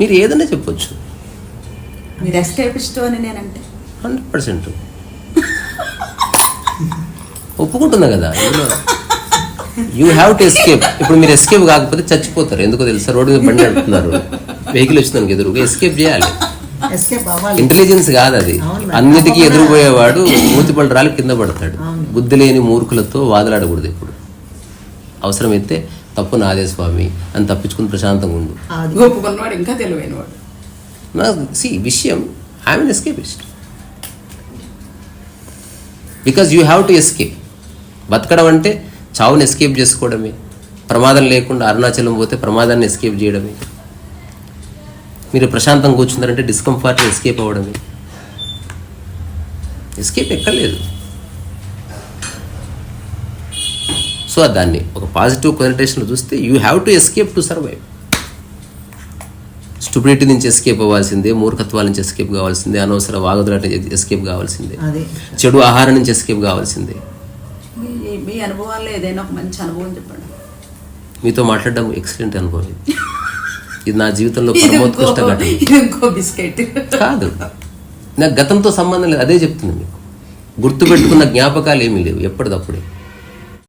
మీరు ఏదైనా చెప్పొచ్చు. మీరు ఎస్కేపిస్ట్ అని నేనంటే. Hundred percent. ఒప్పుకుంటున్నా కదా యూ హ్యావ్ టు ఎస్కేప్ ఇప్పుడు మీరు ఎస్కేప్ కాకపోతే చచ్చిపోతారు. ఎందుకో తెలుసా? రోడ్డు మీద బండి నడుపుతున్నారు. వెహికల్ వచ్చిందానికి ఎదురుగా. ఎస్కేప్ చేయాలి. ఇంటెలిజెన్స్ కాదు అది. అన్నిటికీ ఎదురుపోయేవాడు మూతిపళ్ళు రాలి కింద పడతాడు. బుద్ధి లేని మూర్ఖులతో వాదలాడకూడదు ఇప్పుడు అవసరమైతే తప్పు నాదే స్వామి అని తప్పించుకుని ప్రశాంతంగా ఉండు. అది ఒప్పుకున్నవాడు ఇంకా తెలివైనవాడు. నా సి విషయం I'm escapist because you have to escape బతకడం అంటే చావుని ఎస్కేప్ చేసుకోవడమే. ప్రమాదం లేకుండా అరుణాచలం పోతే ప్రమాదాన్ని ఎస్కేప్ చేయడమే. మీరు ప్రశాంతంగా కూర్చున్నారంటే డిస్కంఫర్ట్ ఎస్కేప్ అవ్వడమే ఎస్కేప్ ఎక్కర్లేదు. సో దాన్ని ఒక పాజిటివ్ కొనటేషన్లో చూస్తే you have to escape to survive stupidity నుంచి ఎస్కేప్ అవ్వాల్సిందే మూర్ఖత్వాల నుంచి ఎస్కేప్ కావాల్సిందే అనవసర వాగుదల నుంచి ఎస్కేప్ కావాల్సిందే. చెడు ఆహారం నుంచి ఎస్కేప్ కావాల్సిందే. మీ మీ అనుభవాల్లో ఏదైనా ఒక మంచి అనుభవం చెప్పండి. మీతో మాట్లాడడం ఎక్సలెంట్ అనుభవం ఇది. నా జీవితంలో పరమోత్కృష్ట ఘటన. కాదు. నాకు గతంతో సంబంధం లేదు. అదే చెప్తుంది మీకు. గుర్తుపెట్టుకున్న జ్ఞాపకాలు ఏమీ లేవు ఎప్పటిదప్పుడే.